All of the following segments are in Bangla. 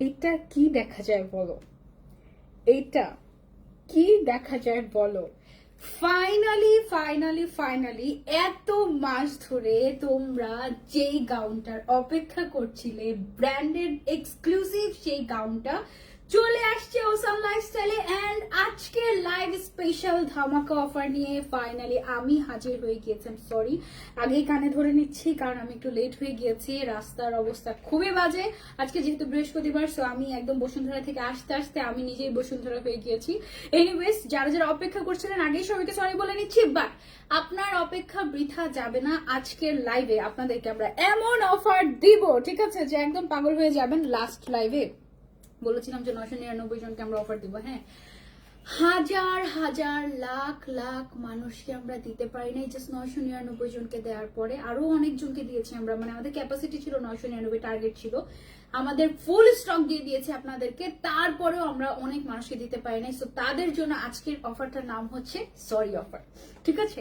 এটা কি দেখা যায় বলো? এটা কি দেখা যায় বলো? ফাইনালি ফাইনালি ফাইনালি এত মাস ধরে তোমরা যেই গাউনটার অপেক্ষা করছিলে ব্র্যান্ডেড এক্সক্লুসিভ সেই গাউনটা চলে আসছে ওসাম লাইফস্টাইলে এন্ড আজকে লাইভ স্পেশাল ধামাকা অফার নিয়ে ফাইনালি আমি হাজির হয়ে গিয়েছি সরি আগে কানে ধরে নিচ্ছি, কারণ আমি একটু লেট হয়ে গিয়েছি, রাস্তার অবস্থা খুবই বাজে। আজকে যেহেতু বৃহস্পতিবার সো আমি একদম বসুন্ধরা থেকে আসতে আসতে আমি নিজেই বসুন্ধরা হয়ে গিয়েছি। এনিওয়েজ যারা যারা অপেক্ষা করছিলেন, আগেই সবাইকে সরি বলে নিচ্ছি বাট আপনার অপেক্ষা বৃথা যাবে না আজকের লাইভে আপনাদেরকে আমরা এমন অফার দিব, ঠিক আছে, যে একদম পাগল হয়ে যাবেন লাস্ট লাইভে বলেছিলাম যে নয়শো নিরানব্বই জনকে আমরা অফার দিব হ্যাঁ? হাজার হাজার, লাখ লাখ মানুষকে আমরা দিতে পারি নাই। জাস্ট নয়শো নিরানব্বই জনকে দেওয়ার পরে আরও অনেক জনকে দিয়েছি আমরা। মানে আমাদের ক্যাপাসিটি ছিল নয়শো নিরানব্বই টার্গেট ছিল। আমাদের ফুল স্টক দিয়ে দিয়েছে আপনাদেরকে। তারপরেও আমরা অনেক মানুষকে দিতে পারি নাই। সো তাদের জন্য আজকের অফারটার নাম হচ্ছে সরি অফার ঠিক আছে?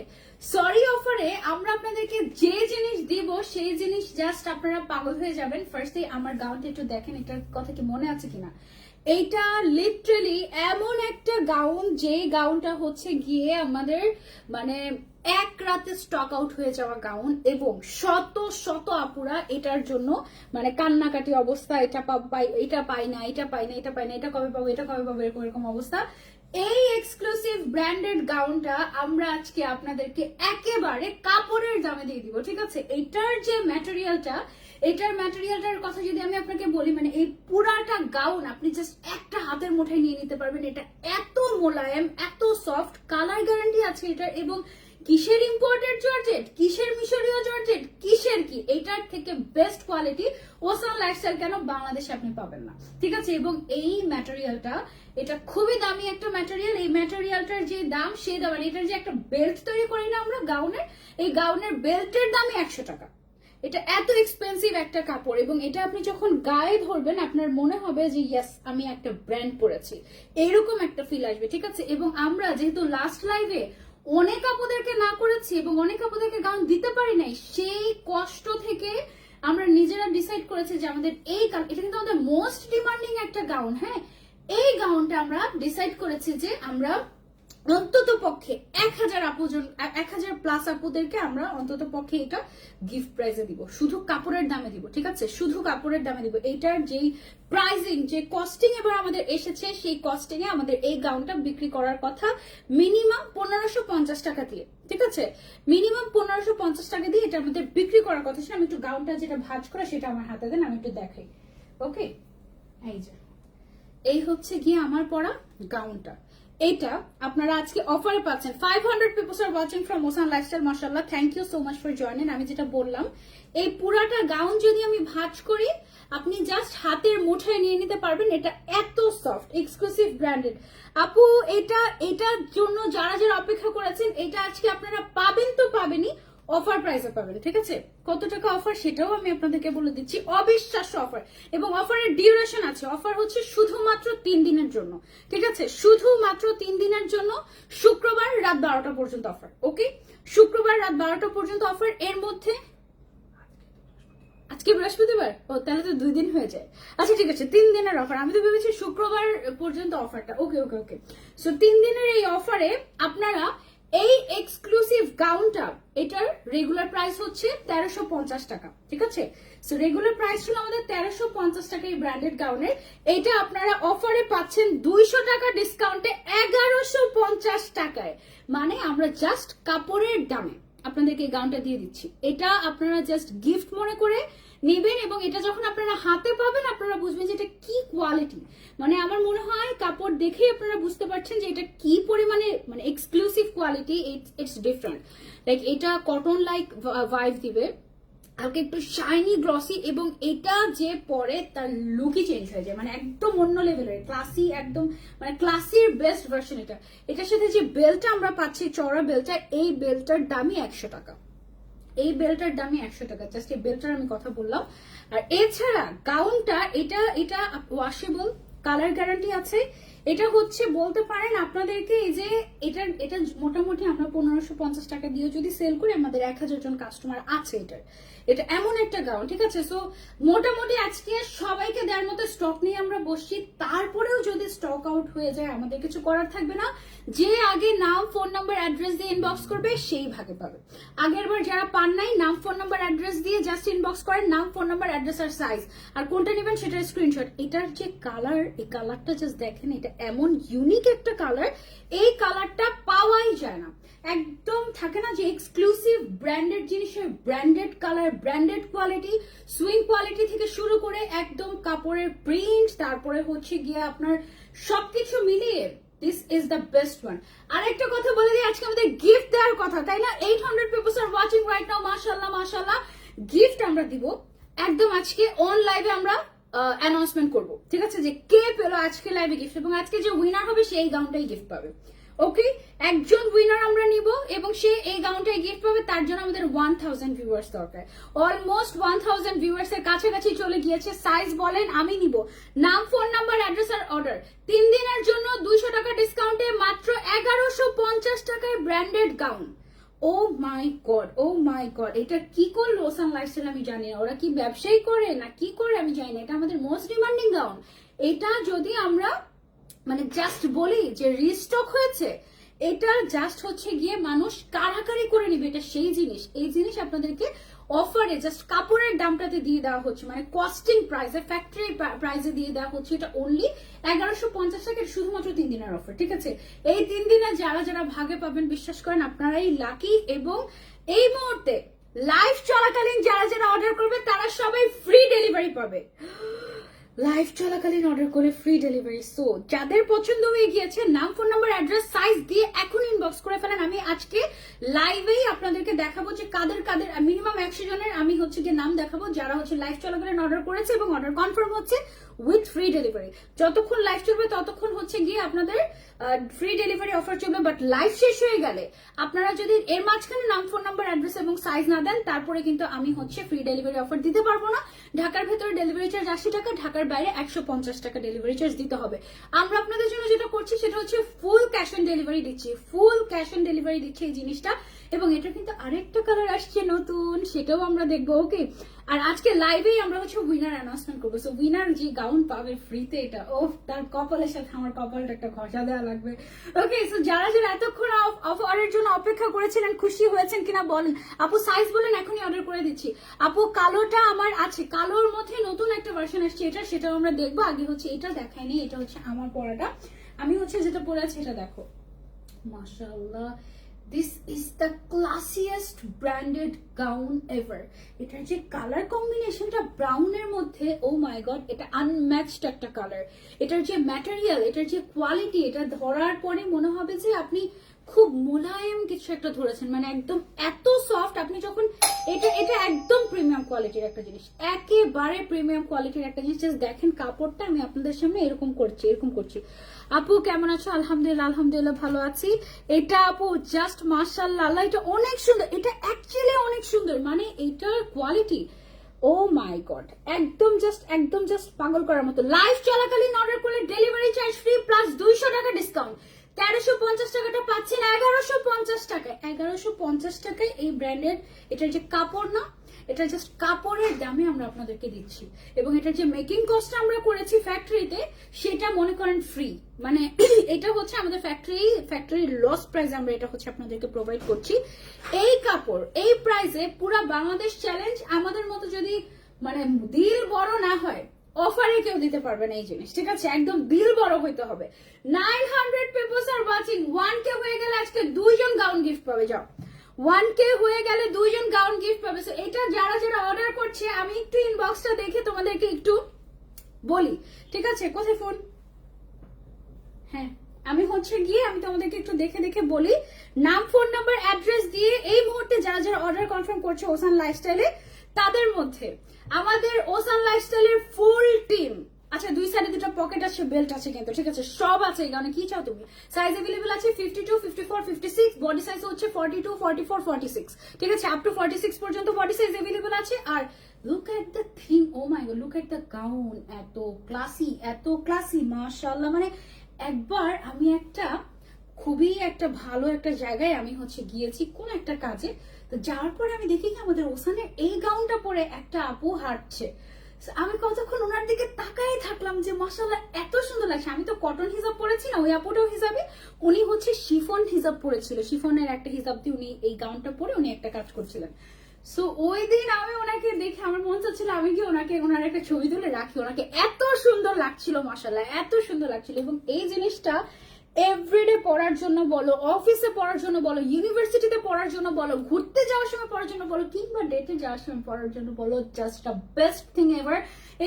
সরি অফারে আমরা আপনাদেরকে যে জিনিস দিব, সেই জিনিস জাস্ট আপনারা পাগল হয়ে যাবেন। ফার্স্টে আমার গাউনটা একটু দেখেন, এটার কথা কি মনে আছে কিনা? এইটা লিটারালি এমন একটা গাউন যে গাউনটা হচ্ছে গিয়ে আমাদের মানে এক রাতে স্টক আউট হয়ে যাওয়া গাউন এবং শত শত আপুরা এটার জন্য মানে কান্নাকাটি অবস্থা, এটা পাই এটা পাই না, এটা পাই না, এটা পাই না, এটা কবে পাবো, এটা কবে পাবো, এরকম এরকম অবস্থা। এই এক্সক্লুসিভ ব্র্যান্ডেড গাউনটা আমরা আজকে আপনাদেরকে একেবারে কাপড়ের দামে দিয়ে দিব, ঠিক আছে? এটার যে ম্যাটেরিয়ালটা এটার ম্যাটেরিয়ালটার কথা যদি আমি আপনাকে বলি মানে এই পুরাটা গাউন আপনি জাস্ট একটা হাতের মুঠে নিয়ে নিতে পারবেন। এটা এত মোলায়েম, এত সফট কালার গ্যারান্টি আছে এটার এবং কিসের ইম্পোর্টেড জর্জেট কিসের মিশরীয় জর্জেট কিসের কি? এটার থেকে বেস্ট কোয়ালিটি ওসান লাইফস্টাইল কেন বাংলাদেশে আপনি পাবেন না? ঠিক আছে, এবং এই ম্যাটেরিয়ালটা এটা খুবই দামি একটা ম্যাটেরিয়াল এই ম্যাটেরিয়ালটার যে দাম, সেই দাম মানে এটার যে একটা বেল্ট তৈরি করি না আমরা, গাউনের, এই গাউনের বেল্টের দামই একশো টাকা। এটা এত এক্সপেন্সিভ একটা কাপড়, এবং এটা আপনি যখন গায়ে ধরবেন, আপনার মনে হবে যে ইয়েস আমি একটা ব্র্যান্ড পরেছি। এরকম একটা ফিল আসবে, ঠিক আছে? এবং আমরা যেহেতু লাস্ট লাইভে অনেক আপুদেরকে না করেছি এবং অনেক আপুদেরকে গান দিতে পারি নাই, সেই কষ্ট থেকে আমরা নিজেরা ডিসাইড করেছি যে আমাদের এই গাউন এটা কিন্তু আমাদের মোস্ট ডিমান্ডিং একটা গাউন হ্যাঁ? এই গাউনটা আমরা ডিসাইড করেছি যে আমরা অন্তত পক্ষে এক হাজার আপুজন এক হাজার প্লাস আপুদেরকে আমরা অন্তত পক্ষে এটা গিফট প্রাইজে দিব। শুধু কাপড়ের দামে দিব, ঠিক আছে? শুধু কাপড়ের দামে দিব। এইটার যেই প্রাইজিং যে কস্টিং এবার আমাদের এসেছে, সেই কস্টিং এ আমাদের এই গাউনটা বিক্রি করার কথা মিনিমাম পনেরোশো পঞ্চাশ টাকা দিয়ে, ঠিক আছে? মিনিমাম পনেরোশো পঞ্চাশ টাকা দিয়ে এটা আমাদের বিক্রি করার কথা। ছিল আমি একটু গাউনটা যেটা ভাজ করা, সেটা আমার হাতে দেন, আমি একটু দেখাই। ওকে এই যে। এই হচ্ছে গিয়ে আমার পরা গাউনটা এটা আপনারা আজকে অফারে পাচ্ছেন। Five hundred peoples are watching from Ocean lifestyle মার্শাল্লাহ thank you so much for joining আমি যেটা বললাম, এই পুরাটা গাউন যদি আমি ভাজ করি, আপনি জাস্ট হাতের মুঠোয় নিয়ে নিতে পারবেন। এটা এত সফট এক্সক্লুসিভ ব্র্যান্ডেড আপু, এটা, এটার জন্য যারা যারা অপেক্ষা করেছেন, এটা আজকে আপনারা পাবেন তো পাবেনই। অফার প্রাইসে পাবেন ঠিক আছে? কত টাকা অফার সেটাও আমি আপনাদেরকে বলে দিচ্ছি। অবিশ্বাস্য অফার এবং অফারের ডিউরেশন আছে। অফার হচ্ছে শুধুমাত্র তিন দিনের জন্য। ঠিক আছে? শুধুমাত্র তিন দিনের জন্য শুক্রবার রাত বারোটা পর্যন্ত অফার ওকে শুক্রবার রাত বারোটা পর্যন্ত অফার এর মধ্যে আজকে বৃহস্পতিবার? ও, তাহলে তো দুই দিন হয়ে যায়। আচ্ছা ঠিক আছে, তিন দিনের অফার আমি তো ভেবেছি শুক্রবার পর্যন্ত অফারটা ওকে ওকে ওকে সো তিন দিনের এই অফারে আপনারা এই এক্সক্লুসিভ গাউনটা এটার রেগুলার প্রাইস হচ্ছে তেরোশো পঞ্চাশ টাকা, ঠিক আছে? সো রেগুলার প্রাইস ছিল আমাদের তেরোশো পঞ্চাশ টাকা এই ব্র্যান্ডেড গাউনের এটা আপনারা অফারে পাচ্ছেন দুইশো টাকা ডিসকাউন্টে এগারোশো পঞ্চাশ টাকায়। মানে আমরা জাস্ট কাপড়ের দামে। আপনাদেরকে এই গাউনটা দিয়ে দিচ্ছি। এটা আপনারা জাস্ট গিফট মনে করে নেবেন এবং এটা যখন আপনারা হাতে পাবেন, আপনারা বুঝবেন যে এটা কি কোয়ালিটি মানে আমার মনে হয় কাপড় দেখেই আপনারা বুঝতে পারছেন যে এটা কি পরিমাণে মানে exclusive quality it's different like এটা কটন লাইক ভাইভ দিবে। হালকা একটু শাইনি গ্লসি এবং এটা যে পরে তার লুকই চেঞ্জ হয়ে যায়। মানে একদম অন্য লেভেলের ক্লাসি একদম মানে ক্লাসির বেস্ট ভার্সন এটা। এটার সাথে যে বেলটা আমরা পাচ্ছি চড়া বেলটা এই বেলটার দামই একশো টাকা। এই বেলটার দামই একশো টাকা। জাস্ট এই বেলটার আমি কথা বললাম। আর এছাড়া গাউনটা এটা এটা ওয়াশেবল কালার গ্যারান্টি আছে। এটা হচ্ছে বলতে পারেন আপনাদেরকে এই যে এটা এটা মোটামুটি আমরা পনেরোশো পঞ্চাশ টাকা দিয়ে যদি সেল করি, আমাদের এক হাজার জন কাস্টমার আছে এটার। এটা এমন একটা গাউন ঠিক আছে? সো মোটামুটি আজকে সবাইকে দেওয়ার মতো স্টক নিয়ে আমরা বসছি। তারপরেও যদি স্টক আউট হয়ে যায়, আমাদের কিছু করার থাকবে না। যে আগে নাম ফোন নাম্বার অ্যাড্রেস দিয়ে ইনবক্স করবে, সেই ভাগে পাবে। আগের বার যারা পান নাই, নাম ফোন নাম্বার অ্যাড্রেস দিয়ে জাস্ট ইনবক্স করেন। নাম ফোন নাম্বার অ্যাড্রেস আর সাইজ আর কোনটা নেবেন সেটার স্ক্রিনশট এটার যে কালার এই কালারটা জাস্ট দেখেন, এটা এমন ইউনিক একটা কালার এই কালারটা পাওয়াই যায় না। একদম থাকে না যে এক্সক্লুসিভ ব্র্যান্ডেড জিনিসের branded colour branded quality sewing quality থেকে শুরু করে একদম কাপড়ের প্রিন্ট তারপরে হচ্ছে গিয়ে আপনার সবকিছু মিলিয়ে this is the best one আর একটা কথা বলে দিই, আজকে আমাদের গিফট দেওয়ার কথা, তাই না? Eight hundred peoples are watching right now মাশাল্লাহ মাশাল্লাহ গিফট আমরা দিব, একদম আজকে অন লাইভে আমরা অ্যানাউন্সমেন্ট করব। ঠিক আছে? যে কে পেল আজকে লাইভে গিফট এবং আজকে যে উইনার হবে সেই গাউনটাই গিফট পাবে। ওকে একজন উইনার আমরা নিব, এবং সে এই গাউনটাই গিফট পাবে, তার জন্য আমাদের ওয়ান থাউজেন্ড ভিউয়ার্স দরকার। অলমোস্ট ওয়ান থাউজেন্ড ভিউয়ার্স এর কাছাকাছি চলে গিয়েছে। সাইজ বলেন, আমি নিব। নাম ফোন নাম্বার অ্যাড্রেস আর অর্ডার তিন দিনের জন্য দুইশো টাকা ডিসকাউন্টে মাত্র এগারোশো পঞ্চাশ টাকায় branded gown oh my god oh my god এটা কি করল ওসান লাইফস্টাইল আমি জানি না। ওরা কি ব্যবসায়ী করে না কি করে আমি জানি না। এটা আমাদের মোস্ট ডিমান্ডিং গাউন এটা যদি আমরা মানে জাস্ট বলি যে রিস্টক হয়েছে, এটা জাস্ট হচ্ছে গিয়ে মানুষ কারাকারি করে নিবে। এটা সেই জিনিস। এই জিনিস আপনাদেরকে অফারে জাস্ট কাপড়ের দামটাতে দিয়ে দেওয়া হচ্ছে মানে কস্টিং প্রাইসে ফ্যাক্টরি প্রাইসে দিয়ে দেওয়া হচ্ছে, এটা অনলি এগারোশো পঞ্চাশ টাকা শুধুমাত্র তিন দিনের অফার ঠিক আছে? এই তিন দিনে যারা যারা ভাগে পাবেন, বিশ্বাস করেন, আপনারাই লাকি এবং এই মুহূর্তে লাইভ চলাকালীন যারা যারা অর্ডার করবে, তারা সবাই ফ্রি ডেলিভারি পাবে। লাইভ চলাকালীন অর্ডার করে ফ্রি ডেলিভারি সো যাদের পছন্দ হয়ে গিয়েছে, নাম ফোন নাম্বার অ্যাড্রেস সাইজ দিয়ে এখন ইনবক্স করে ফেলেন। আমি আজকে লাইভেই আপনাদেরকে দেখাবো যে কাদের কাদের মিনিমাম একশো জনের, আমি হচ্ছে যে নাম দেখাবো, যারা হচ্ছে লাইভ চলাকালীন অর্ডার করেছে এবং অর্ডার কনফার্ম হচ্ছে। উইথ ফ্রি ডেলিভারি যতক্ষণ লাইভ চলবে, ততক্ষণ হচ্ছে গিয়ে আপনাদের ফ্রি ডেলিভারি অফার চলবে বাট লাইভ শেষ হয়ে গেলে আপনারা যদি এর মাঝখানে নাম ফোন নাম্বার অ্যাড্রেস এবং সাইজ না দেন, তারপরে কিন্তু আমি হচ্ছে ফ্রি ডেলিভারি অফার দিতে পারব না। ঢাকার ভেতরে ডেলিভারি চার্জ আশি টাকা, ঢাকার বাইরে একশো পঞ্চাশ টাকা ডেলিভারি চার্জ দিতে হবে। আমরা আপনাদের জন্য যেটা করছি, সেটা হচ্ছে ফুল ক্যাশ অন ডেলিভারি দিচ্ছি। ফুল ক্যাশ অন ডেলিভারি দিচ্ছি এই জিনিসটা। এবং এটা কিন্তু আরেকটা কালার আসছে নতুন, সেটাও আমরা দেখব ওকে আর আজকে লাইভেই আমরা হচ্ছে উইনার অ্যানাউন্সমেন্ট করব। সো উইনার যে গাউন পাবে ফ্রিতে এটা ও তার কপালের সাথে আমার কপালটা একটা ঘষা দেওয়া লাগবে। ওকে সো যারা যারা এতক্ষণ অফারের জন্য অপেক্ষা করেছিলেন, খুশি হয়েছেন কিনা বলেন। আপু সাইজ বলেন, এখনই অর্ডার করে দিচ্ছি। আপু, কালোটা আমার আছে, কালোর মধ্যে নতুন একটা ভার্সন আসছে, এটা, সেটাও আমরা দেখব। আগে হচ্ছে এটা দেখায়নি, এটা হচ্ছে আমার পড়াটা আমি হচ্ছে যেটা পরে আছি এটা দেখো। মাশাআল্লাহ। This is the classiest branded gown ever এটার যে কালার কম্বিনেশনটা ব্রাউনের মধ্যে ও মাই গড এটা আনম্যাচড একটা কালার এটার যে ম্যাটেরিয়াল এটার যে কোয়ালিটি এটা ধরার পরে মনে হবে যে আপনি খুব মোলায়েম কিছু একটা ধরেছেন। মানে একদম এত সফট আপনি যখন এটা এটা একদম প্রিমিয়াম কোয়ালিটির একটা জিনিস। একেবারে প্রিমিয়াম কোয়ালিটির একটা জিনিস। দেখেন কাপড়টা আমি আপনাদের সামনে এরকম করছি এরকম করছি। আপু, কেমন আছো? আলহামদুলিল্লাহ আলহামদুলিল্লাহ ভালো আছি। এটা আপু জাস্ট মার্শাল্লাহ এটা অনেক সুন্দর। এটা অ্যাকচুয়ালি অনেক সুন্দর। মানে এটার কোয়ালিটি ও মাই গড একদম জাস্ট একদম জাস্ট পাগল করার মতো। লাইভ চলাকালীন অর্ডার করলে ডেলিভারি চার্জ ফ্রি প্লাস দুইশো টাকা ডিসকাউন্ট তেরোশো পঞ্চাশ টাকাটা পাচ্ছেন এগারোশো পঞ্চাশ টাকায়। এগারোশো পঞ্চাশ টাকায় এই ব্র্যান্ডের এটার যে কাপড় না এটা জাস্ট কাপড়ের দামে আমরা আপনাদেরকে দিচ্ছি। এবং এটার যে মেকিং কস্ট আমরা করেছি ফ্যাক্টরিতে সেটা মনে করেন ফ্রি মানে এটা হচ্ছে আমাদের ফ্যাক্টরি ফ্যাক্টরির লস প্রাইস আমরা এটা হচ্ছে আপনাদেরকে প্রোভাইড করছি। এই কাপড়, এই প্রাইসে পুরা বাংলাদেশ চ্যালেঞ্জ আমাদের মতো যদি মানে দিল বড় না হয় অফারে কেউ দিতে পারবে না এই জিনিস। ঠিক আছে? একদম বিল বড় হইতে হবে। Nine hundred peoples are watching one K হয়ে গেলে আজকে দুইজন গাউন গিফট পাবে, যাও। ওয়ান কে হয়ে গেলে দুইজন গাউন গিফট পাবে। So, এটা যারা যারা অর্ডার করছে, আমি একটু ইনবক্সটা দেখে তোমাদেরকে একটু বলি। ঠিক আছে? কোথায় ফোন হ্যাঁ আমি হচ্ছে গিয়ে আমি তোমাদেরকে একটু দেখে দেখে বলি। নাম ফোন নাম্বার অ্যাড্রেস দিয়ে এই মুহূর্তে যারা যারা অর্ডার কনফার্ম করছে ওসান লাইফস্টাইলে তাদের মধ্যে আমাদের ওসান লাইফস্টাইলের ফুল টিম আচ্ছা দুই সাইডে দুটো পকেট আছে বেল্ট আছে কিন্তু, ঠিক আছে? সব আছে এখানে, কি চাও তুমি? সাইজ অ্যাভেলেবল আছে fifty two fifty four fifty six body size হচ্ছে forty two forty four forty six ঠিক আছে আপ টু ফর্টি সিক্স পর্যন্ত বডি সাইজ অ্যাভেলেবল আছে। আর look at the theme oh my god look at the gown এত ক্লাসি এত ক্লাসি মাশাল্লাহ মানে একবার আমি একটা খুবই একটা ভালো একটা জায়গায় আমি হচ্ছে গিয়েছি কোন একটা কাজে, তো যাওয়ার পরে আমি দেখি কি আমাদের ওখানে এই গাউনটা পরে একটা আপু হাঁটছে। আমি কতক্ষণ ওনার দিকে তাকাই থাকলাম যে মাসাল্লাহ এত সুন্দর লাগছে। আমি তো কটন হিসাব পরেছি না, ওই আপুটাও হিসাবে উনি হচ্ছে শিফন হিসাব পরেছিল। শিফনের একটা হিসাব দিয়ে উনি এই গাউনটা পরে উনি একটা কাজ করছিলেন। সো ওই দিন আমি ওনাকে দেখে আমার মন চাচ্ছিল আমি কি ওনাকে, ওনার একটা ছবি তুলে রাখি। ওনাকে এত সুন্দর লাগছিল মাসাল্লাহ এত সুন্দর লাগছিল। এবং এই জিনিসটা এভরিডে পড়ার জন্য বলো অফিসে পড়ার জন্য বলো ইউনিভার্সিটিতে পড়ার জন্য বলো, ঘুরতে যাওয়ার সময় পড়ার জন্য বলো, কিংবা ডেটে যাওয়ার সময় পড়ার জন্য বলো just a best thing ever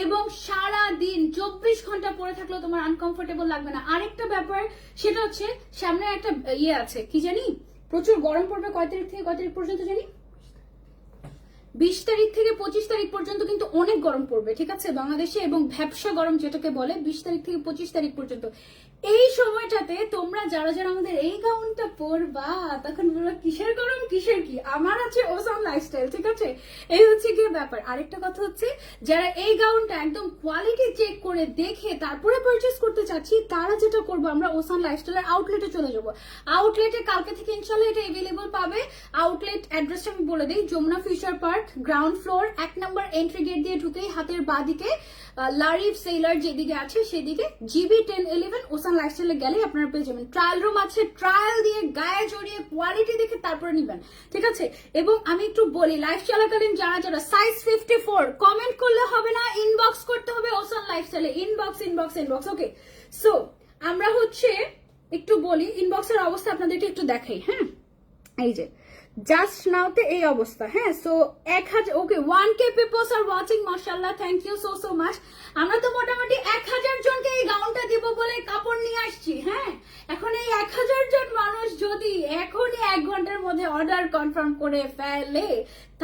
এবং সারা দিন চব্বিশ ঘণ্টা পরে থাকলেও তোমার আনকমফোর্টেবল লাগবে না। আরেকটা ব্যাপার, সেটা হচ্ছে সামনে একটা ইয়ে আছে, কি জানি? প্রচুর গরম পড়বে, কয় তারিখ থেকে কয় তারিখ পর্যন্ত জানি? বিশ তারিখ থেকে পঁচিশ তারিখ পর্যন্ত কিন্তু অনেক গরম পড়বে, ঠিক আছে? বাংলাদেশে এবং ভ্যাবসা গরম যেটাকে বলে, বিশ তারিখ থেকে পঁচিশ তারিখ পর্যন্ত। এই সময়টাতে তোমরা যারা যারা আমাদের এই গাউনটা পরবা তখন বলব কিসের গরম, কিসের কি? আমার আছে ওসাম লাইফস্টাইল ঠিক আছে? এই হচ্ছে কি ব্যাপার। আরেকটা কথা হচ্ছে, যারা এই গাউনটা একদম কোয়ালিটি চেক করে দেখে তারপরে পারচেস করতে চাচ্ছি, তারা যেটা করব, আমরা ওসান লাইফস্টাইলের আউটলেটে চলে যাব। আউটলেটে কালকে থেকে ইনশাল্লাহ এটা এভেলেবল পাবে। আউটলেট অ্যাড্রেসটা আমি বলে দিই, Jamuna future park ground floor এক নম্বর এন্ট্রি গেট দিয়ে ঢুকেই হাতের বাঁ দিকে। লারিফ সেলার যেদিকে আছে, সেদিকে জিবি টেন ইলেভেন ওসান লাইফস্টাইলে গেলে আপনারা পেয়ে যাবেন। ট্রায়াল রুম আছে ট্রায়াল দিয়ে গায়ে জড়িয়ে কোয়ালিটি দেখে তারপরে নিবেন, ঠিক আছে? এবং আমি একটু বলি লাইফ চলাকালীন যারা যারা সাইজ ফিফটি ফোর কমেন্ট করলে হবে না ইনবক্স করতে হবে ওসান লাইফস্টাইলে inbox inbox inbox okay so আমরা হচ্ছে একটু বলি ইনবক্সের অবস্থা আপনাদেরকে একটু দেখাই হ্যাঁ এই যে জাস্ট নাওতে এই অবস্থা হ্যাঁ? সো এক হাজার okay one K peoples are watching মার্শাল্লাহ thank you so so much আমরা তো মোটামুটি এক হাজার জনকে এই গাউনটা দিব বলে কাপড় নিয়ে আসছি হ্যাঁ? এখন এই এক হাজার জন মানুষ যদি এখনই এক ঘণ্টার মধ্যে অর্ডার কনফার্ম করে ফেলে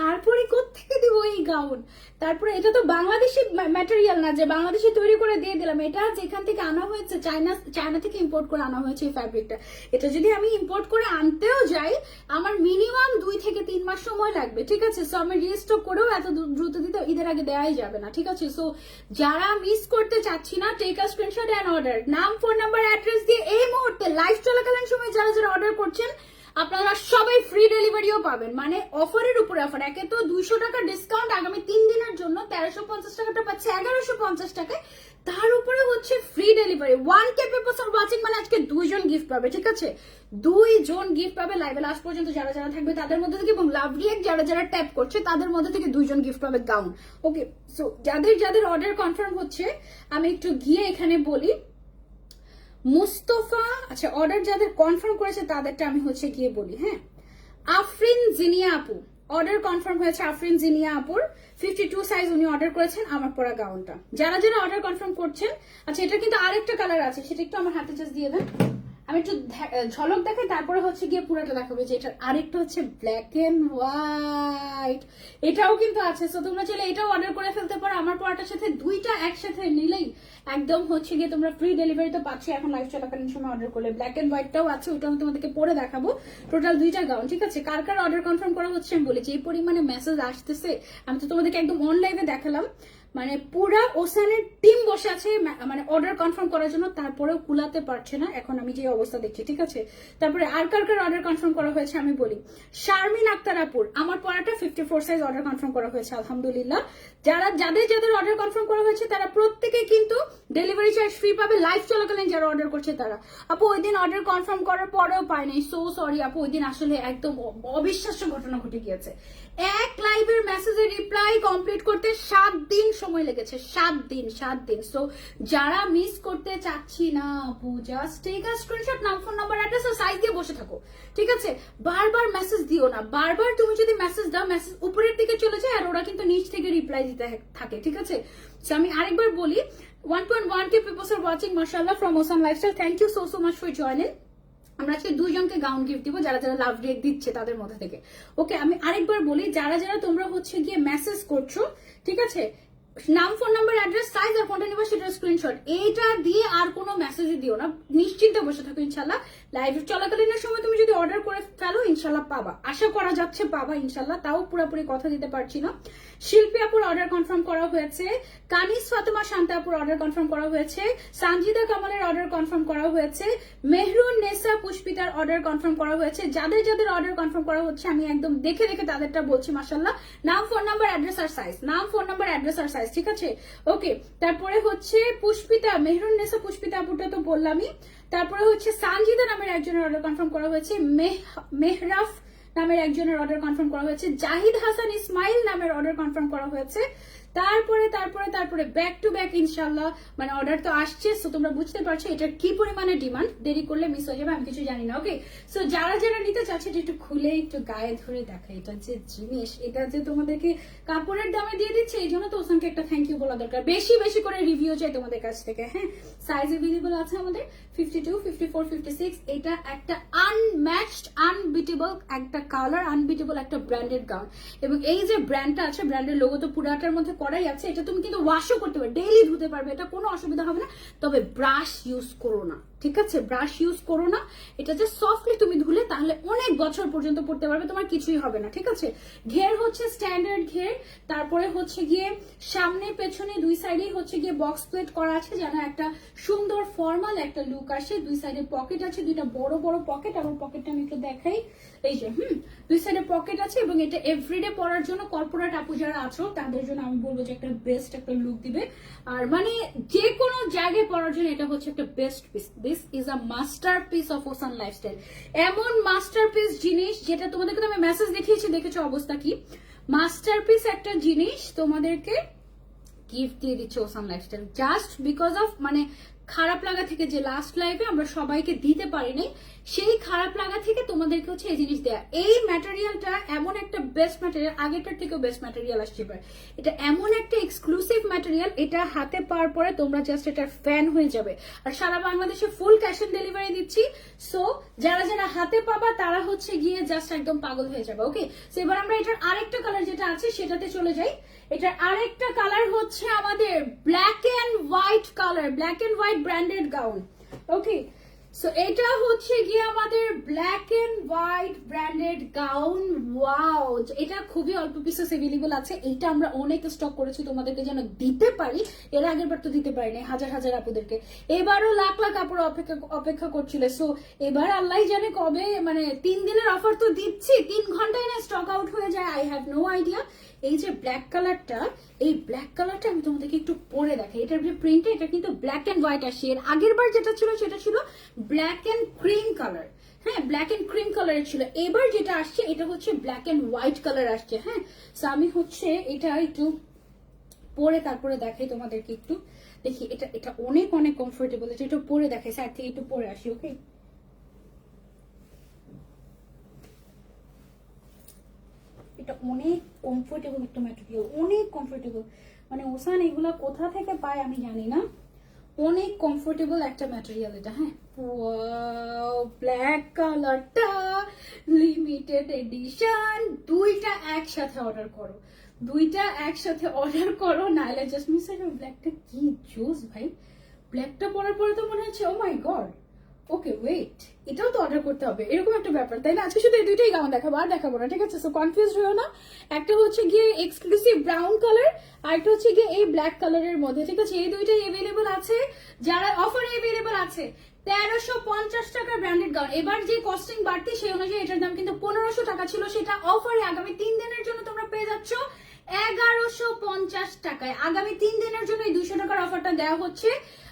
তারপরে কোথেকে দিব এই গাউন তারপরে এটা তো বাংলাদেশি ম্যাটেরিয়াল না, যে বাংলাদেশে তৈরি করে দিয়ে দিলাম। এটা যেখান থেকে আনা হয়েছে চায়না চায়না থেকে ইম্পোর্ট করে আনা হয়েছে এই ফ্যাব্রিকটা এটা যদি আমি ইম্পোর্ট করে আনতেও যাই, আমার মিনিমাম দুই থেকে তিন মাস সময় লাগবে, ঠিক আছে? সো আমি রিস্টক করেও এত দ্রুত দিতে ঈদের আগে দেওয়াই যাবে না, ঠিক আছে? সো যারা মিস করতে চাচ্ছি না take a screenshot and order নাম ফোন নাম্বার অ্যাড্রেস দিয়ে এই মুহূর্তে লাইভ চলাকালীন সময় যারা যারা অর্ডার করছেন আপনারা সবাই ফ্রি ডেলিভারিও পাবেন। মানে অফারের উপরে অফার একে তো দুইশো টাকা ডিসকাউন্ট আগামী তিন দিনের জন্য তেরোশো পঞ্চাশ টাকাটা পাচ্ছে এগারোশো পঞ্চাশ টাকায়। তার উপরে হচ্ছে free delivery one K people are watching মানে আজকে দুইজন গিফট পাবে, ঠিক আছে? দুইজন গিফট পাবে লাইভে লাস্ট পর্যন্ত যারা যারা থাকবে তাদের মধ্যে থেকে এবং লাভ রিয়েক্ট যারা যারা ট্যাপ করছে তাদের মধ্যে থেকে দুইজন গিফট পাবে গাউন ওকে সো যাদের যাদের অর্ডার কনফার্ম হচ্ছে, আমি একটু গিয়ে এখানে বলি। মুস্তফা আচ্ছা অর্ডার যাদের কনফার্ম করেছে তাদেরটা আমি হচ্ছে গিয়ে বলি হ্যাঁ? আফরিন জিনিয়া আপু অর্ডার কনফার্ম হয়েছে আফরিন জিনিয়া আপুর ফিফটি টু সাইজ উনি অর্ডার করেছেন আমার পরা গাউনটা যারা যারা অর্ডার কনফার্ম করছেন আচ্ছা এটা কিন্তু আরেকটা কালার আছে, সেটা একটু আমার হাতে জাস্ট দিয়ে দেন। আমি একটু ঝলক দেখাই, তারপরে হচ্ছে গিয়ে পুরোটা দেখাবে। যে এটার আরেকটা হচ্ছে ব্ল্যাক এন্ড হোয়াইট এটাও কিন্তু আছে। সো তোমরা চাইলে এটাও অর্ডার করে ফেলতে পারো। আমার পরাটার সাথে দুইটা একসাথে নিলেই একদম হচ্ছে গিয়ে তোমরা ফ্রি ডেলিভারি তো পাচ্ছি এখন লাইফ চলাকালীন সময় অর্ডার করলে ব্ল্যাক এন্ড হোয়াইটটাও আছে ওটা আমি তোমাদেরকে পরে দেখাবো। টোটাল দুইটা গাউন ঠিক আছে? কার কার অর্ডার কনফার্ম করা হচ্ছে আমি বলি যে পরিমাণে মেসেজ আসতেছে। আমি তো তোমাদেরকে একদম অনলাইনে দেখালাম। মানে পুরা ওসানের টিম বসে আছে মানে অর্ডার কনফার্ম করার জন্য, তারপরেও কুলাতে পারছে না। এখন আমি যে অবস্থা দেখি ঠিক আছে? তারপরে আর কার কার অর্ডার কনফার্ম করা হয়েছে আমি বলি। শারমিন আক্তারাপুর, আমার পড়াটা fifty four size order confirm করা হয়েছে, আলহামদুলিল্লাহ। যারা যাদের যাদের অর্ডার কনফার্ম করা হয়েছে, তারা প্রত্যেকে কিন্তু ডেলিভারি চার্জ ফ্রি পাবে লাইভ চলাকালীন যারা অর্ডার করছে তারা। আপু, ওই দিন অর্ডার কনফার্ম করার পরেও পায় পায়নি সো সরি আপু, ওই দিন আসলে একদম অবিশ্বাস্য ঘটনা ঘটে গিয়েছে। এক লাইভের মেসেজের রিপ্লাই কমপ্লিট করতে সাত দিন সময় লেগেছে। সাত দিন সাত দিন। সো যারা মিস করতে চাচ্ছি না, আপু জাস্ট টেক আ স্ক্রিনশট নাম ফোন নাম্বার অ্যাড্রেস আর সাইজ দিয়ে বসে থাকো। ঠিক আছে? বারবার মেসেজ দিও না। বারবার তুমি যদি মেসেজ দাও মেসেজ উপরের দিকে চলে যায় আর ওরা কিন্তু নিচ থেকে রিপ্লাই দিতে থাকে, ঠিক আছে? আমি আরেকবার বলি one point one K peoples are watching মার্শাল্লাহ from Ocean lifestyle thank you so so much for joining আমরা আজকে দুইজনকে গাউন গিফট দিব, যারা যারা লাভ রেক দিচ্ছে তাদের মধ্যে থেকে। ওকে আমি আরেকবার বলি, যারা যারা তোমরা হচ্ছে গিয়ে মেসেজ করছ, ঠিক আছে? নাম ফোন নাম্বার অ্যাড্রেস সাইজ আর কোনটা নিবা সেটার স্ক্রিনশট এইটা দিয়ে আর কোনো মেসেজ দিও না। নিশ্চিন্তে বসে থাকো ইনশাল্লাহ লাইভ চলাকালীনের সময় তুমি যদি অর্ডার করে ফেলো ইনশাল্লাহ পাবা। আশা করা যাচ্ছে পাবা ইনশাল্লাহ তাও পুরোপুরি কথা দিতে পারছি না। শিল্পী আপুর অর্ডার কনফার্ম করা হয়েছে। কানিস, ফাতেমা, শান্তা আপুর অর্ডার কনফার্ম করা হয়েছে। সানজিদা কামালের অর্ডার কনফার্ম করা হয়েছে। মেহরুন, নেসা, পুষ্পিতার অর্ডার কনফার্ম করা হয়েছে। যাদের যাদের অর্ডার কনফার্ম করা হচ্ছে, আমি একদম দেখে দেখে তাদেরটা বলছি মাসাল্লাহ নাম ফোন নাম্বার অ্যাড্রেস আর সাইজ নাম ফোন নাম্বার অ্যাড্রেস আর সাইজ ঠিক আছে? ওকে তারপরে হচ্ছে পুষ্পিতা, মেহরুন নেসা পুষ্পিতা আপুটা তো বললামই। তারপরে হচ্ছে সানজিদা নামের একজনের অর্ডার কনফার্ম করা হয়েছে। মেহ- মেহরাফ নামের একজনের অর্ডার কনফার্ম করা হয়েছে। জাহিদ হাসান ইসমাইল নামের অর্ডার কনফার্ম করা হয়েছে। তারপরে তারপরে তারপরে ব্যাক টু ব্যাক ইনশাল্লাহ মানে অর্ডার তো আসছে সো তোমরা বুঝতে পারছ এটার কি পরিমাণে ডিমান্ড দেরি করলে মিস হয়ে যাবে, আমি কিছু জানি না ওকে সো যারা যারা নিতে চাচ্ছে, এটা একটু খুলে, একটু গায়ে ধরে দেখা। এটা যে জিনিস, এটা যে তোমাদেরকে কাপড়ের দামে দিয়ে দিচ্ছে, এই জন্য তো ওসানকে একটা থ্যাংক ইউ বলা দরকার। বেশি বেশি করে রিভিউ চাই তোমাদের কাছ থেকে হ্যাঁ? সাইজ এভেলেবল আছে আমাদের fifty two fifty four fifty six এটা একটা আনম্যাচড আনবিটেবল একটা কালার আনবিটেবল একটা ব্র্যান্ডেড গাউন এবং এই যে ব্র্যান্ডটা আছে ব্র্যান্ডের লোগো তো পুরাটার মধ্যে করাই আছে, এটা তুমি কিন্তু ওয়াশও করতে পারবে ডেইলি ধুতে পারবে, এটা কোনো অসুবিধা হবে না। তবে ব্রাশ ইউজ করো না। ঠিক আছে? ব্রাশ ইউজ করো না। এটা যে সফটলি তুমি ধুলে তাহলে অনেক বছর পর্যন্ত পড়তে পারবে, তোমার কিছুই হবে না, ঠিক আছে? ঘের হচ্ছে স্ট্যান্ডার্ড ঘের, তারপরে হচ্ছে গিয়ে সামনে পেছনে দুই সাইডেই হচ্ছে গিয়ে বক্স প্লেট করা আছে যেন একটা সুন্দর ফর্মাল একটা লুক আসে। দুই সাইডে পকেট আছে, দুইটা বড় বড় পকেট আমার পকেটটা আমি একটু দেখাই। এই যে, হুম, দুই সাইডে পকেট আছে এবং এটা এভরিডে পরার জন্য কর্পোরেট আপু যারা আছো, তাদের জন্য আমি বলব যে একটা বেস্ট একটা লুক দিবে। আর মানে যে কোনো জায়গায় পরার জন্য এটা হচ্ছে একটা best piece this is a masterpiece of Ocean lifestyle এমন মাস্টার পিস জিনিস যেটা তোমাদেরকে আমি মেসেজ দেখিয়েছি, দেখেছ অবস্থা কি? মাস্টার পিস একটা জিনিস তোমাদেরকে গিফট দিয়ে দিচ্ছে Ocean lifestyle just because of মানে খারাপ লাগা থেকে যে লাস্ট লাইফে আমরা সবাইকে দিতে পারিনি, সেই খারাপ লাগা থেকে তোমাদেরকে হচ্ছে এই জিনিস দেয়া। এই ম্যাটেরিয়ালটা এমন একটা বেস্ট ম্যাটেরিয়াল আগেরটার থেকেও বেস্ট ম্যাটেরিয়াল আসছে এবার। এটা এমন একটা এক্সক্লুসিভ ম্যাটেরিয়াল এটা হাতে পাওয়ার পরে তোমরা জাস্ট এটার ফ্যান হয়ে যাবে। আর সারা বাংলাদেশে ফুল ক্যাশ অন ডেলিভারি দিচ্ছি। সো যারা যারা হাতে পাবা, তারা হচ্ছে গিয়ে জাস্ট একদম পাগল হয়ে যাবে ওকে সো এবার আমরা এটার আরেকটা কালার যেটা আছে, সেটাতে চলে যাই। এটার আরেকটা কালার হচ্ছে আমাদের black and white colour black and white branded gown okay so এটা হচ্ছে গিয়ে আমাদের black and white branded gown wow এটা খুবই অল্প পিসেস এভেলেবল আছে। এইটা আমরা অনেক স্টক করেছি তোমাদেরকে যেন দিতে পারি। এর আগের বার তো দিতে পারিনি, হাজার হাজার আপুদেরকে। এবারও লাখ লাখ আপুর অপেক্ষা অপেক্ষা করছিল। সো এবার আল্লাহ জানে কবে মানে তিন দিনের অফার তো দিচ্ছি, তিন ঘন্টায় না স্টক আউট হয়ে যায় আই হ্যাভ নো আইডিয়া এই যে ব্ল্যাক কালারটা এই ব্ল্যাক কালারটা আমি তোমাদেরকে একটু পরে দেখাই। এটার যে প্রিন্টটা এটা কিন্তু ব্ল্যাক অ্যান্ড হোয়াইট আসছে এর আগের বার যেটা ছিল, সেটা ছিল ব্ল্যাক অ্যান্ড ক্রিম কালার হ্যাঁ ব্ল্যাক অ্যান্ড ক্রিম কালারের ছিল। এবার যেটা আসছে, এটা হচ্ছে ব্ল্যাক অ্যান্ড হোয়াইট কালার আসছে হ্যাঁ? আমি হচ্ছে এটা একটু পরে তারপরে দেখাই তোমাদেরকে একটু। দেখি, এটা এটা অনেক অনেক কমফোর্টেবল এটা একটু পরে দেখাই স্যার থেকে একটু পরে আসি ওকে এটা অনেক কমফোর্টেবল একটা ম্যাটেরিয়াল অনেক কমফোর্টেবল মানে ওসান, এগুলো কোথা থেকে পায় আমি জানি না। অনেক কমফোর্টেবল একটা ম্যাটেরিয়াল এটা হ্যাঁ? ব্ল্যাক কালারটা লিমিটেড এডিশন দুইটা একসাথে অর্ডার করো। দুইটা একসাথে অর্ডার করো, নাইলে জাস্ট মিস ব্ল্যাকটা কি জোস ভাই? ব্ল্যাকটা পরার পরে তো মনে হচ্ছে ও মাই গড ওকে ওয়েট এটাও তো অর্ডার করতে হবে। এরকম একটা ব্যাপার। তাই না? আজকে শুধু এই দুইটাই গাউন দেখাবো, আর দেখাবো না, ঠিক আছে? সো কনফিউজ হয়েও না। একটা হচ্ছে গিয়ে এক্সক্লুসিভ ব্রাউন কালার আর একটা হচ্ছে গিয়ে এই ব্ল্যাক কালারের মধ্যে, ঠিক আছে? এই দুইটাই অ্যাভেলেবল আছে। যারা অফারে অ্যাভেলেবল আছে, তেরোশো পঞ্চাশ টাকার ব্র্যান্ডেড গাউন এবার যে কস্টিং বাড়তি, সেই অনুযায়ী এটার দাম কিন্তু পনেরোশো টাকা ছিল। সেটা অফারে আগামী তিন দিনের জন্য তোমরা পেয়ে যাচ্ছ এগারোশো পঞ্চাশ টাকায়। আগামী তিন দিনের জন্য এই দুইশো টাকার অফারটা দেওয়া হচ্ছে।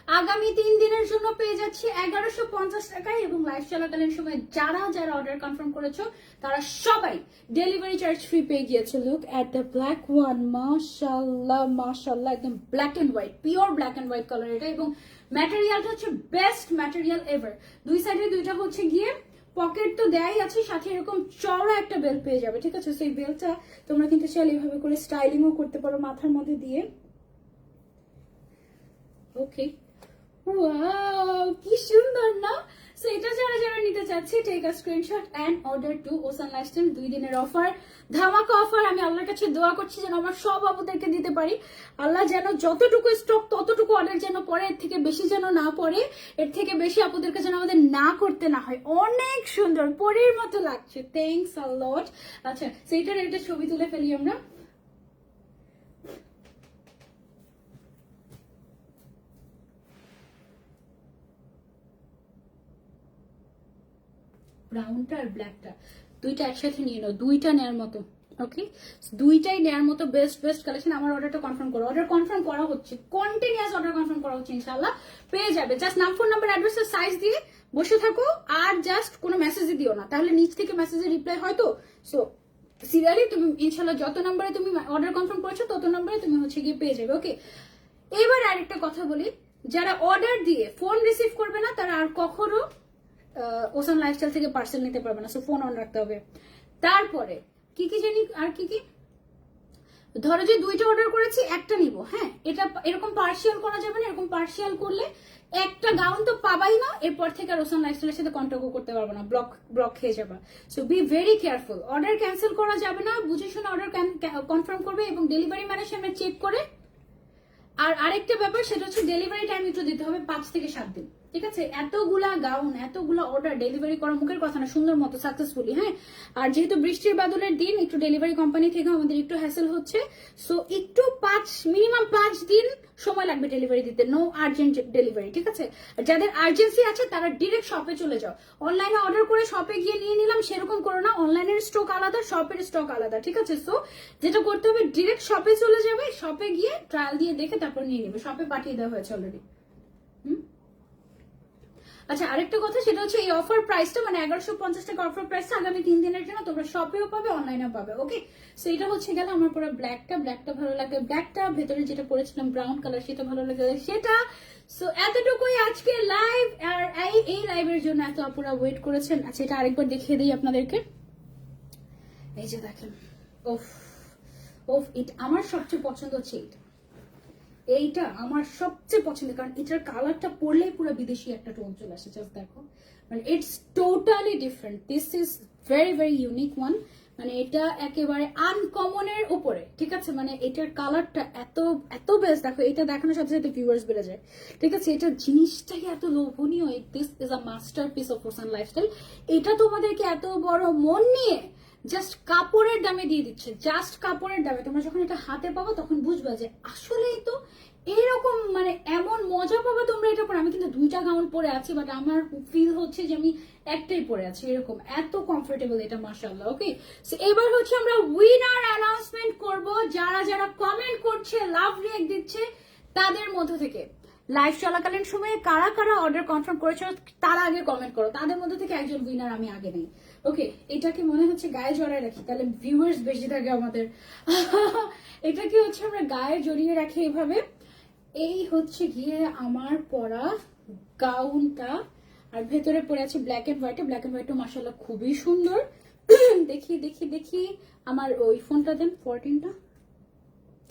আগামী তিন দিনের জন্য পেয়ে যাচ্ছি এগারোশো পঞ্চাশ টাকায় এবং লাইভ চলাকালীন সময় যারা যারা অর্ডার কনফার্ম করেছ, তারা সবাই ডেলিভারি চার্জ ফ্রি পেয়ে গিয়েছে। Look at the black one মাশাল্লাহ মাশাল্লাহ একদম black and white pure black and white colour এটা এবং ম্যাটেরিয়ালটা হচ্ছে বেস্ট ম্যাটেরিয়াল এভার দুই সাইডে দুইটা হচ্ছে গিয়ে পকেট তো দেয়াই আছে, সাথে এরকম চওড়া একটা বেল্ট পেয়ে যাবে, ঠিক আছে? সেই বেল্টটা তোমরা কিন্তু চাইলে এভাবে করে স্টাইলিংও করতে পারো মাথার মধ্যে দিয়ে। ওকে ওয়াও কি সুন্দর, না? সো এটা যারা যারা নিতে চাচ্ছি take a screenshot and order to Ocean lifestyle দুই দিনের অফার ধামাকা অফার আমি আল্লাহর কাছে দোয়া করছি যেন আমার সব আপুদেরকে দিতে পারি। আল্লাহ যেন যতটুকু স্টক ততটুকু অর্ডার যেন পরে এর থেকে বেশি যেন না পড়ে, এর থেকে বেশি আপুদেরকে যেন আমাদের না করতে না হয়। অনেক সুন্দর, পরীর মতো লাগছে। থ্যাংকস আ আচ্ছা সেইটার একটা ছবি তুলে ফেলি আমরা। ব্রাউনটা আর ব্ল্যাকটা দুইটা একসাথে নিয়ে নাও, দুইটা নেওয়ার মতো ওকে দুইটাই নেওয়ার মতো বেস্ট বেস্ট কালেকশন আমার অর্ডারটা কনফার্ম করো। অর্ডার কনফার্ম করা হচ্ছে কন্টিনিউয়াস অর্ডার কনফার্ম করা হচ্ছে, ইনশাআল্লাহ, পেয়ে যাবে। জাস্ট নাম ফোন নাম্বার অ্যাড্রেস আর সাইজ দিয়ে বসে থাকো, আর জাস্ট কোনো মেসেজই দিও না। তাহলে নিচ থেকে মেসেজের রিপ্লাই হয় তো? সো সিরিয়ালি তুমি, ইনশাআল্লাহ, যত নাম্বারে তুমি অর্ডার কনফার্ম করেছ, তত নাম্বারে তুমি হচ্ছে গিয়ে পেয়ে যাবে ওকে এবার আরেকটা কথা বলি, যারা অর্ডার দিয়ে ফোন রিসিভ করবে না, তারা আর কখনো ওসান লাইফস্টাইল থেকে পার্সেল নিতে পারবে না সো ফোন অন রাখতে হবে। তারপরে, কি কি জানি, আর কি কি? ধরো যে দুইটা অর্ডার করেছি, একটা নিব হ্যাঁ? এটা এরকম পার্সিয়াল করা যাবে না, এরকম পার্সিয়াল করলে একটা গাউন তো পাবাই না, এরপর থেকে আর ওসান লাইফস্টাইলের সাথে কন্ট্যাক্ট করতে পারব না ব্লক ব্লক খেয়ে যাবে। So be very careful order cancel করা যাবে না, বুঝে শুনে অর্ডার কনফার্ম করবে এবং ডেলিভারি ম্যানের সামনে চেক করে। আর আরেকটা ব্যাপার, সেটা হচ্ছে ডেলিভারি টাইম একটু দিতে হবে পাঁচ থেকে সাত দিন। ঠিক আছে? এতগুলা গাউন এতগুলা অর্ডার ডেলিভারি করা মুখের কথা না, সুন্দর মতো সাকসেসফুলি হ্যাঁ? আর যেহেতু বৃষ্টির বাদলের দিন, একটু ডেলিভারি কোম্পানি থেকে আমাদের একটু হ্যাসেল হচ্ছে সো একটু পাঁচ মিনিমাম পাঁচ দিন সময় লাগবে ডেলিভারি দিতে। নো আর্জেন্ট ডেলিভারি ঠিক আছে? যাদের আর্জেন্সি আছে, তারা ডিরেক্ট শপে চলে যাও। অনলাইনে অর্ডার করে শপে গিয়ে নিয়ে নিলাম, সেরকম করো না। অনলাইনের স্টক আলাদা শপের স্টক আলাদা, ঠিক আছে? সো যেটা করতে হবে ডিরেক্ট শপে চলে যাবে শপে গিয়ে ট্রায়াল দিয়ে দেখে তারপর নিয়ে নেবে। শপে পাঠিয়ে দেওয়া হয়েছে অলরেডি আচ্ছা আরেকটা কথা সেটা হচ্ছে এই অফার প্রাইসটা মানে এগারোশো পঞ্চাশ টাকা অফার প্রাইসটা আগামী তিন দিনের জন্য তোমরা শপেও পাবে অনলাইনেও পাবে ওকে সো এটা হচ্ছে গেল আমার পুরো ব্ল্যাকটা ব্ল্যাকটা ভালো লাগে ব্ল্যাকটা ভেতরে যেটা পরেছিলাম ব্রাউন কালার সেটা ভালো লাগে সেটা সো এতটুকুই আজকে লাইভ আর এই লাইভের জন্য এত আপুরা ওয়েট করেছেন। আচ্ছা এটা আরেকবার দেখিয়ে দিই আপনাদেরকে। এই যে দেখেন ওফ ওফ এটা আমার সবচেয়ে পছন্দ হচ্ছে এইটা এইটা আমার সবচেয়ে পছন্দের, কারণ এটার কালারটা পরলেই পুরো বিদেশি একটা টোন চলে আসে জাস্ট দেখো। মানে it's totally different this is very very unique one মানে এটা একেবারে আনকমনের উপরে, ঠিক আছে? মানে এটার কালারটা এত এত বেস্ট দেখো, এটা দেখানোর সাথে সাথে ভিউয়ার্স বেড়ে যায়। ঠিক আছে? এটা জিনিসটাই এত লোভনীয় this is a masterpiece of Ocean lifestyle এটা তোমাদেরকে এত বড় মন নিয়ে জাস্ট কাপড়ের দামে দিয়ে দিচ্ছে জাস্ট কাপড়ের দামে। তোমরা যখন এটা হাতে পাবো, তখন বুঝবা যে আসলেই তো এরকম মানে এমন মজা পাবে তোমরা এটা পরে আমি কিন্তু দুইটা গাউন পরে আছি বাট আমার ফিল হচ্ছে যে আমি একটাই পরে আছি, এরকম। এত কমফোর্টেবল এটা, মাশাআল্লাহ ওকে এবার হচ্ছে আমরা উইনার অ্যানাউন্সমেন্ট করব। যারা যারা কমেন্ট করছে লাভ রিয়েক্ট দিচ্ছে, তাদের মধ্য থেকে। লাইভ চলাকালীন সময়ে কারা কারা অর্ডার কনফার্ম করেছ তারা আগে কমেন্ট করো। তাদের মধ্যে থেকে একজন উইনার আমি আগে নেই। ওকে এটাকে মনে হচ্ছে গায়ে জড়ায় রাখি। তাহলে ভিউয়ার্স বেশি থাকে আমাদের। এটা কি হচ্ছে আমরা গায়ে জড়িয়ে রাখি এভাবে? এই হচ্ছে গিয়ে আমার পরা গাউনটা আর ভেতরে পরে আছে black and white black and হোয়াইটও মাসাল্লাহ খুবই সুন্দর। দেখি দেখি দেখি। আমার ওই ফোনটা দেন। ফোরটিনটা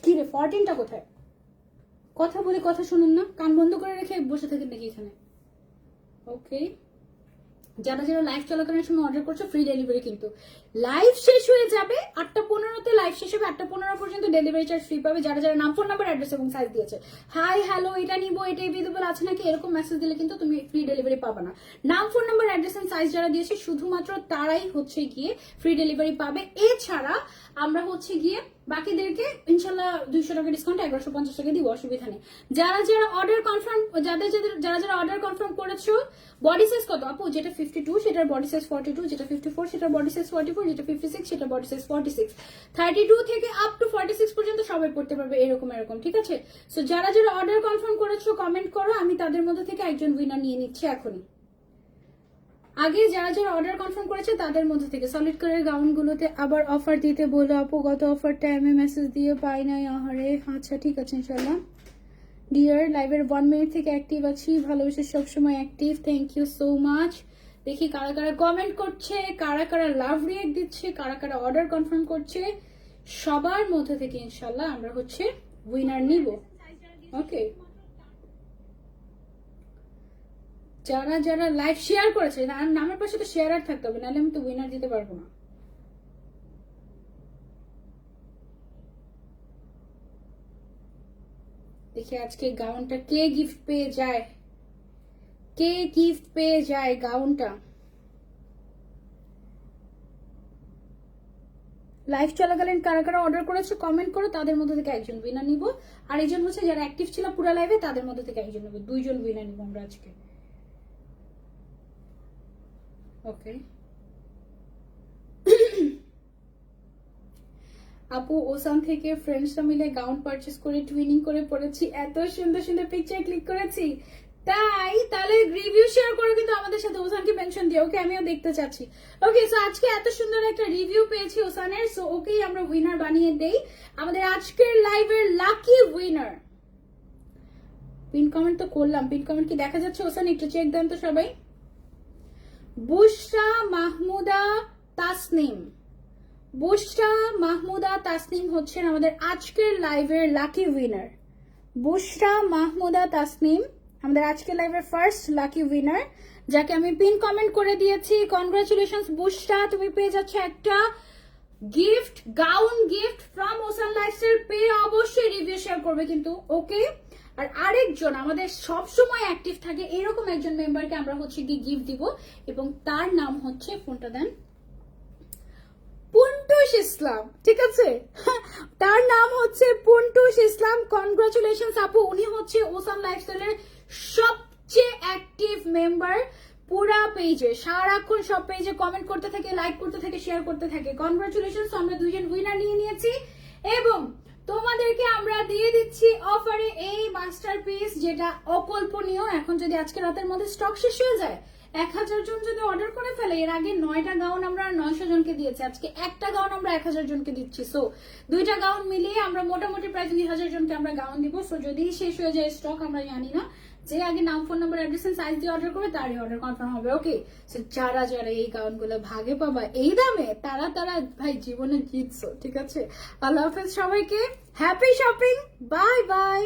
কি রে ফোরটিনটা কোথায়? কথা বলে কথা শুনুন না। কান বন্ধ করে রেখে বসে থাকেন নাকি এখানে? ওকে যারা যারা লাইভ চলাকালীন সময় অর্ডার করছ ফ্রি ডেলিভারি কিন্তু। লাইভ শেষ হয়ে যাবে, আটটা পনেরোতে লাইভ শেষ হবে, আটটা পনেরো পর্যন্ত ডেলিভারি চার্জ ফ্রি পাবে। যারা যারা নাম ফোন নাম্বার অ্যাড্রেস এবং সাইজ দিয়েছে। হাই হ্যালো এটা নিবো, এটা এভেলেবল আছে নাকি? এরকম মেসেজ দিলে কিন্তু তুমি ফ্রি ডেলিভারি পাবে না। নাম phone number address and size যারা দিয়েছে, শুধুমাত্র তারাই হচ্ছে গিয়ে ফ্রি ডেলিভারি পাবে। এছাড়া আমরা হচ্ছে গিয়ে বাকিদেরকে ইনশাল্লাহ দুইশো টাকা ডিসকাউন্ট এগারোশো পঞ্চাশ টাকা দিব, অসুবিধা নেই। যারা যারা অর্ডার কনফার্ম যাদের যাদের, যারা যারা অর্ডার কনফার্ম করেছ বডি সাইজ কত? আপু, যেটা ফিফটি টু সেটার বডি সাইজ ফর্টি টু যেটা ফিফটি ফোর সেটার বডি সাইজ ফর্টি ফোর যেটা ফিফটি সিক্স সেটা body size forty six thirty two থেকে আপ টু ফর্টি সিক্স পর্যন্ত সবাই পড়তে পারবে এরকম এরকম, ঠিক আছে? সো যারা যারা অর্ডার কনফার্ম করেছ কমেন্ট করো, আমি তাদের মধ্যে থেকে একজন উইনার নিয়ে নিচ্ছি এখনই। আগে যারা যারা অর্ডার কনফার্ম করেছে তাদের মধ্যে থেকে সলিড কালারের গাউনগুলোতে আবার অফার দিতে বলো আপু, গত অফার টাইমে মেসেজ দিয়ে পাই নাই, আহারে আচ্ছা ঠিক আছে ইনশাল্লাহ ডিয়ার লাইভের ওয়ান মিনিট থেকে অ্যাক্টিভ আছি, ভালোবেসে সবসময় active thank you so much দেখি কারা কারা কমেন্ট করছে, কারা কারা লাভ রিয়েক্ট দিচ্ছে, কারা কারা অর্ডার কনফার্ম করছে। সবার মধ্যে থেকে ইনশাল্লাহ আমরা হচ্ছে উইনার নিব। ওকে যারা যারা লাইভ শেয়ার করেছে, না নামের পাশে তো শেয়ার আর থাকতে হবে, নাহলে আমি তো উইনার দিতে পারব না। দেখি আজকে গাউনটা কে গিফট পেয়ে যায়। কে গিফট পেয়ে যায় গাউনটা? লাইভ চলাকালীন কারা কারা অর্ডার করেছে কমেন্ট করো, তাদের মধ্যে থেকে একজন উইনার নিব। আর একজন হচ্ছে যারা অ্যাক্টিভ ছিল পুরো লাইভে তাদের মধ্যে থেকে একজন নেব। দুইজন উইনার নিব আমরা আজকে। ওকে আপু, ওসান থেকে ফ্রেন্ডসরা মিলে গাউন পারচেস করে টুইনিং করে পড়েছি। এত সুন্দর সুন্দর পিকচার ক্লিক করেছি। তাই তাহলে রিভিউ শেয়ার করে কিন্তু আমাদের সাথে ওসানকে মেনশন দিও ওকে আমিও দেখতে চাচ্ছি। ওকে সো আজকে এত সুন্দর একটা রিভিউ পেয়েছি ওসানের। সো ওকেই আমরা উইনার বানিয়ে দেই। আমাদের আজকের লাইভের লাকি উইনার পিন কমেন্ট তো করলাম। পিন কমেন্ট কি দেখা যাচ্ছে? ওসান, একটু চেক দেন তো সবাই। বুশরা মাহমুদা তাসনিম। বুশরা মাহমুদা তাসনিম হচ্ছেন আমাদের আজকের লাইভের লাকি উইনার। বুশরা মাহমুদা তাসনিম আমাদের আজকের লাইভের ফার্স্ট লাকি উইনার যাকে আমি পিন কমেন্ট করে দিয়েছি। কনগ্রাচুলেশনস বুশরা, তুমি পেয়ে যাচ্ছ একটা gift gown gift from Ocean Lifestyle পেয়ে অবশ্যই রিভিউ শেয়ার করবে কিন্তু ওকে আর আরেকজন আমাদের সব সময় অ্যাক্টিভ থাকে, এরকম একজন মেম্বারকে আমরা হচ্ছে কি গিফট দিব এবং তার নাম হচ্ছে ফোনটা দেন পুন্টুস ইসলাম, ঠিক আছে? তার নাম হচ্ছে পুন্টুস ইসলাম কনগ্রাচুলেশন আপু, উনি হচ্ছে ওসাম লাইফস্টাইলের সবচেয়ে অ্যাক্টিভ মেম্বার পুরা পেজে সারাক্ষণ সব পেজে কমেন্ট করতে থাকে লাইক করতে থাকে শেয়ার করতে থাকে। কনগ্রাচুলেশন আমরা দুইজন উইনার নিয়ে নিয়েছি এবং তোমাদেরকে আমরা দিয়ে দিচ্ছি অফারে এই মাস্টারপিস যেটা অকল্পনীয়। এখন যদি আজকে রাতের মধ্যে স্টক শেষ হয়ে যায়, এক হাজার জন যদি অর্ডার করে ফেলে, এর আগে নয়টা গাউন আমরা নয়শো জনকে দিয়েছি, আজকে একটা গাউন আমরা এক হাজার জনকে দিচ্ছি। সো দুইটা গাউন মিলিয়ে আমরা মোটামুটি প্রায় দুই হাজার জনকে আমরা গাউন দিব। সো যদি শেষ হয়ে যায় স্টক আমরা জানি না। যে আগে নাম, phone number address and size দিয়ে অর্ডার করবে, তারই অর্ডার কনফার্ম হবে ওকে সো যারা যারা এই গাউনগুলো ভাগে পাবা, এই দামে তারা তারা ভাই জীবনে জিতছো, ঠিক আছে? আল্লাহ হাফেজ সবাইকে হ্যাপি শপিং বাই বাই